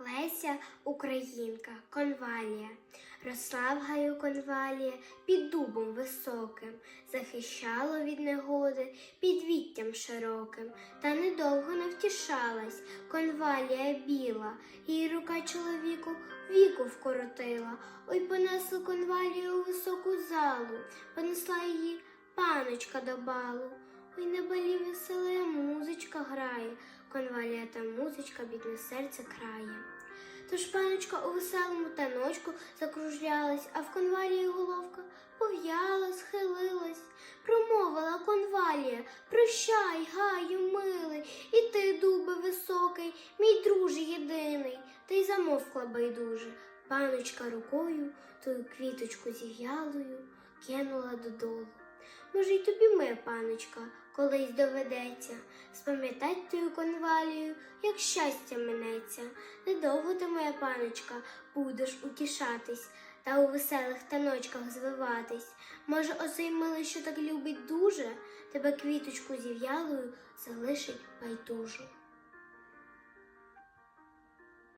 Леся Українка, конвалія, росла в гаю конвалія під дубом високим, захищало від негоди під віттям широким, та недовго не втішалась конвалія біла, її рука чоловіку віку вкоротила. Ой, понесла конвалію у високу залу, понесла її паночка до балу. Ой, на балі веселая музичка грає, конвалія та музичка бідне серце крає. Тож паночка у веселому таночку закружлялась, а в конвалії головка пов'яла, схилилась, промовила конвалія, прощай, гаю, милий, і ти, дубе високий, мій друже єдиний, та й замовкла байдуже. Паночка рукою тою квіточку зів'ялою кинула додолу. Може, й тобі, моя паночка, колись доведеться спам'ятать тою конвалію, як щастя минеться. Недовго ти, моя паночка, будеш утішатись та у веселих таночках звиватись. Може, оцей милий, що так любить дуже, тебе квіточку зів'ялою залишить байдужу.